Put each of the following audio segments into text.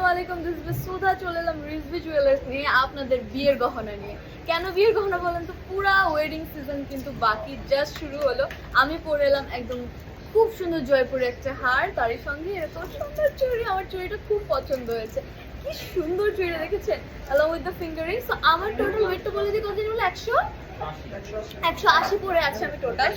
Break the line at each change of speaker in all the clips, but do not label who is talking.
আসসালামু আলাইকুম this is সুধা, চলে এলাম রিজভি জুয়েলার্স নিয়ে আপনাদের বিয়ের গহনা নিয়ে। কেন বিয়ের গহনা বলেন তো, পুরা ওয়েডিং সিজন কিন্তু বাকি জাস্ট শুরু হলো। আমি পরে এলাম একদম খুব সুন্দর জয়পুরে একটা হার, তারই সঙ্গে এরকম সুন্দর চুড়ি, আমার চুড়িটা খুব পছন্দ হয়েছে। কি সুন্দর চুড়িটা দেখেছেন? Along with the fingering so আমার টোটাল ওয়েটটা বলে দিই, কত বলে, একশো? একশো আশি পরে আছে আমি টোটাল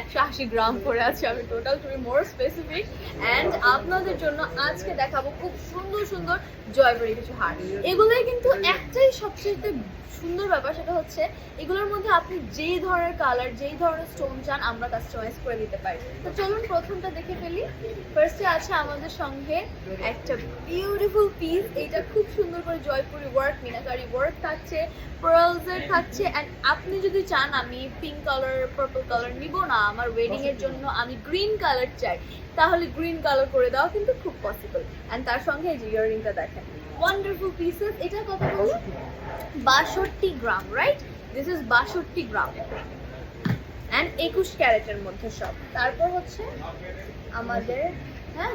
একশো আশি গ্রাম করে আছে আমি total to be more specific and আপনাদের জন্য আজকে দেখাবো খুব সুন্দর সুন্দর জয়পুরি কিছু হার এগুলোই কিন্তু একটাই সবচেয়ে সুন্দর ব্যাপার সেটা হচ্ছে এগুলোর মধ্যে আপনি যেই ধরনের কালার যেই ধরনের স্টোন চান আমরা কাস্টমাইজ করে দিতে পারি। তো চলুন প্রথমটা দেখে ফেলি। ফার্স্টে আছে আমাদের সঙ্গে একটা বিউটিফুল পিস এটা খুব সুন্দর করে জয়পুরি ওয়ার্ক মিনাকারি ওয়ার্ক থাকছে পেarlsের থাকছে অ্যান্ড আপনি যদি চান আমি পিঙ্ক কালার পার্পল কালার নিব না আমার ওয়েডিং এর জন্য আমি গ্রিন কালার চাই তাহলে গ্রিন কালার করে দাও কিন্তু খুব পসিবল অ্যান্ড তার সঙ্গে এই যে ইয়াররিংটা দেখেন। ওয়ান্ডারফুল পিসেস এটা কত বাষট্টি। গ্রাম রাইট দিস ইজ বাষট্টি গ্রাম। অ্যান্ড একুশ ক্যারেটের মধ্যে সব। তারপর হচ্ছে আমাদের হ্যাঁ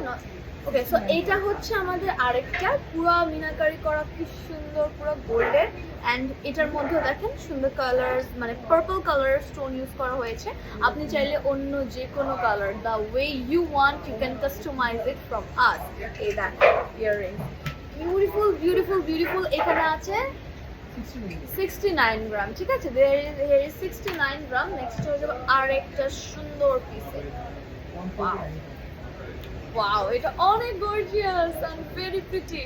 ওকে সো এইটা হচ্ছে আমাদের আরেকটা। পুরো মিনাকারি করা কি সুন্দর, পুরো গোল্ডের। অ্যান্ড এটার মধ্যে দেখেন সুন্দর কালার মানে পার্পল কালার স্টোন ইউজ করা হয়েছে। আপনি চাইলে অন্য যে কোনো colour the way you want you can customise it from us এই দেখেন ইয়াররিং বিউটিফুল বিউটিফুল বিউটিফুল এখানে আছে সিক্সটি নাইন গ্রাম ঠিক আছে? সিক্সটি নাইন গ্রাম নেক্সট হয়ে যাবে আর একটা সুন্দর পিসে ওয়াও এটা অনেক গর্জিয়াস এন্ড ভেরি প্রিটি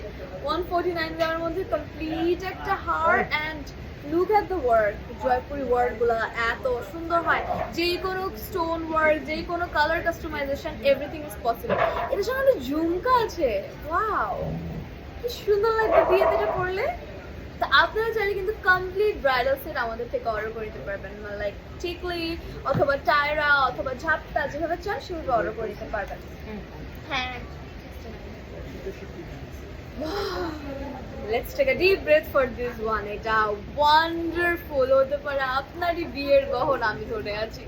149 গ্রামের মধ্যে কমপ্লিট একটা হার and look at the work Jaipuri ওয়ার্কগুলা এত সুন্দর হয়। যে কোনো স্টোন ওয়ার্ক যে কোনো colour customisation everything is possible এটার সঙ্গে একটা ঝুমকা আছে। ওয়াও কি সুন্দর লাগবে বিয়েতে এটা পরলে তো আপনারা চাইলে কিন্তু কমপ্লিট ব্রাইডাল সেট আমাদের থেকে অর্ডার করে নিতে পারবেন। লাইক টিকলি অথবা টায়রা অথবা ঝাপটা যেভাবে চান সেভাবে অর্ডার করে নিতে পারবেন। হ্যাঁ let's take a deep breath for this one এটা ওয়ান্ডারফুল হতে পারে আপনারই বিয়ের গহন আমি ধরে আছি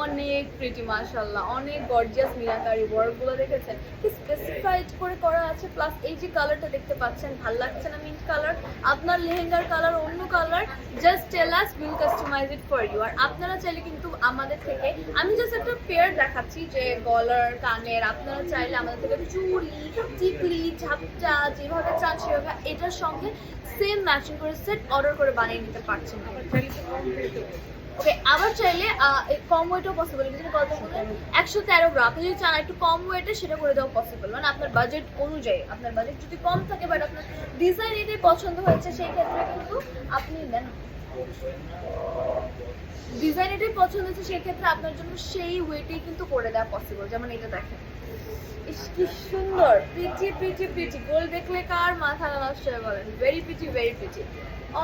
অনেক প্রিটি মাশাল্লাহ অনেক গর্জিয়াস মিনাকারি ওয়ার্কগুলো দেখেছেন। কি স্পেসিফাইড করে করা আছে প্লাস এই যে কালারটা দেখতে পাচ্ছেন, ভালো লাগছে না মিন্ট কালার আপনার লেহেঙ্গার কালার অন্য colour just tell us will customise it for you আর আপনারা চাইলে কিন্তু আমাদের থেকে, আমি জাস্ট একটা পেয়ার দেখাচ্ছি যে গলার, কানের, আপনারা চাইলে আমাদের থেকে চুড়ি, টিকলি, ঝাপটা, যেভাবে চান সেভাবে এটার সঙ্গে সেম ম্যাচিং করে সেট অর্ডার করে বানিয়ে নিতে পারছেন। ওকে আবার চাইলে কম ওয়েটও পসিবল কিন্তু কত বলে একশো তেরো গ্রাম। আপনি যদি চান একটু কম ওয়েটে সেটা করে দেওয়া পসিবল মানে আপনার বাজেট অনুযায়ী। আপনার বাজেট যদি কম থাকে বাট আপনার ডিজাইন এটাই পছন্দ হয়েছে, সেই ক্ষেত্রে কিন্তু আপনি দেন ডিজাইন এটাই পছন্দ হয়েছে সেই ক্ষেত্রে আপনার জন্য সেই ওয়েটেই কিন্তু করে দেওয়া পসিবল যেমন এটা দেখেন। কি সুন্দর। প্রিটি প্রিটি প্রিটি গোল দেখলে কার মাথা নষ্ট হয়ে বলেন? ভেরি প্রিটি ভেরি প্রিটি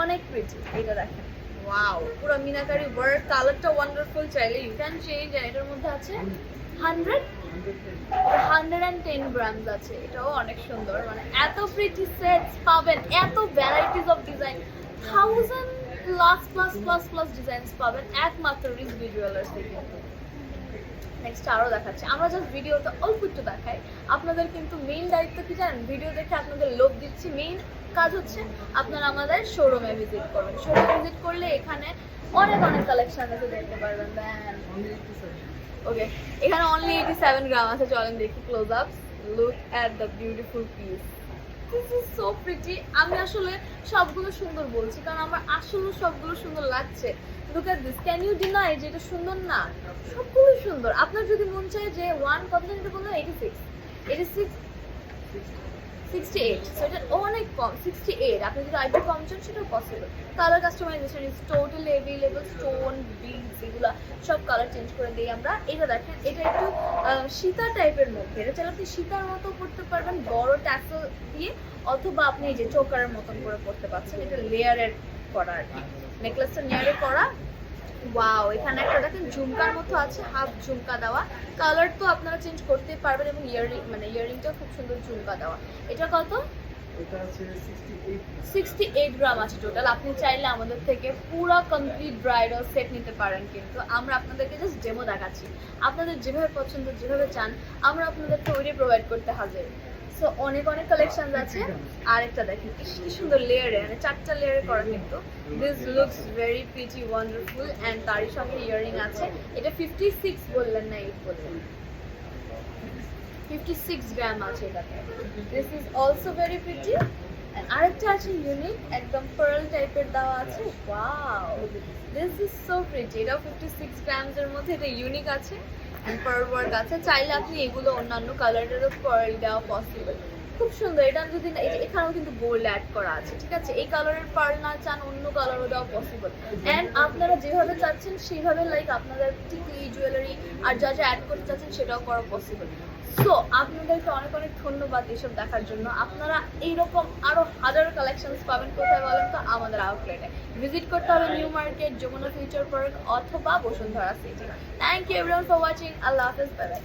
অনেক প্রিটি এটা দেখেন। ওয়াও পুরো মিনাকারি ওয়ার্ক কালারটা ওয়ান্ডারফুল চাইলে ইউ ক্যান চেঞ্জ আর এটার মধ্যে আছে hundred hundred and ten grams আছে। এটাও অনেক সুন্দর। মানে এত প্রিটি সেটস পাবেন। এত varieties of design thousand plus plus plus plus designs পাবেন একমাত্র রিস ভিজুয়ালার্স থেকে নেক্সট আরও দেখাচ্ছি। আমরা জাস্ট ভিডিওতে অল্প একটু দেখাই। আপনাদের কিন্তু মেইন দায়িত্ব কি জানেন? ভিডিও দেখে আপনাদের লোভ দিচ্ছি। মেইন কাজ হচ্ছে আপনারা আমাদের শোরুমে ভিজিট করবেন। শোরুমে ভিজিট করলে এখানে অনেক অনেক কালেকশন আছে, দেখতে পারবেন। ওকে এখানে অনলি এইটি সেভেন গ্রাম আছে। চলেন দেখি close up look at the beautiful piece this is so pretty আমি আসলে সবগুলো সুন্দর বলছি, কারণ আমার আসলে সবগুলো সুন্দর লাগছে। Look at this can you deny যে এটা সুন্দর না? সবগুলো সুন্দর। আপনার যদি মন চায় যে ওয়ান কত যেটা বললাম eighty six eighty six sixty eight সেটা অনেক কম সিক্সটি এইট আপনি যদি আরেকটু কম চান, সেটাও possible colour customization is totally available stone beads এগুলো সব কালার চেঞ্জ করে দিই আমরা। এটা দেখেন, এটা একটু সীতা টাইপের মধ্যে। এটা চাইলে আপনি সীতার মতো করতে পারবেন, বড় ট্যাসেল দিয়ে, অথবা আপনি যে চোকারের মতন করে করতে পারছেন। এটা লেয়ারের করা আর কি। নেকলেসটা লেয়ারে করা। ওয়াও এখানে একটা দেখেন ঝুমকার মতো আছে হাফ ঝুমকা দেওয়া। কালার তো আপনারা চেঞ্জ করতে পারবেন এবং ইয়ারিং মানে ইয়ারিংটা খুব সুন্দর ঝুমকা দেওয়া। এটা কত?
এটা আছে 68
সিক্সটি এইট গ্রাম আছে টোটাল আপনি চাইলে আমাদের থেকে পুরো কমপ্লিট ব্রাইডাল সেট নিতে পারেন কিন্তু আমরা আপনাদেরকে জাস্ট ডেমো দেখাচ্ছি। আপনাদের যেভাবে পছন্দ যেভাবে চান আমরা আপনাদের তৈরি প্রোভাইড করতে হাজির। সো অনেক অনেক কালেকশন আছে। আরেকটা দেখেন কি সুন্দর লেয়ারে মানে চারটা লেয়ারে করা কিন্তু। This looks very pretty wonderful and তারই সঙ্গে ইয়ারিং আছে। এটা ফিফটি সিক্স বললেন না এইট বললেন। ফিফটি সিক্স গ্রাম আছে এটাতে। This is also very pretty আরেকটা আছে ইউনিক একদম পার্ল টাইপের দেওয়া আছে। Wow this is so pretty এটা ফিফটি সিক্স গ্রামস এর মধ্যে, এটা ইউনিক আছে। অ্যান্ড পার্ল ওয়ার্ক আছে। চাইলে আপনি এগুলো অন্যান্য কালারেরও পার্ল দেওয়া পসিবল খুব সুন্দর। এটা যদি এখানেও কিন্তু গোল্ড অ্যাড করা আছে, ঠিক আছে? এই কালারের পার্ল না চান, অন্য কালারও দেওয়া পসিবল অ্যান্ড আপনারা যেভাবে চাচ্ছেন সেইভাবে লাইক আপনাদের টিকলি জুয়েলারি আর যা যা অ্যাড করতে চাচ্ছেন, সেটাও করা পসিবল সো আপনাদেরকে অনেক অনেক ধন্যবাদ এসব দেখার জন্য। আপনারা এইরকম আরও হাজার কালেকশনস পাবেন, কোথায় বলেন তো? আমাদের আউটলেটে ভিজিট করতে হবে new market Jamuna future park অথবা Bashundhara city thank you everyone for watching আল্লাহ হাফেজ বাই বাই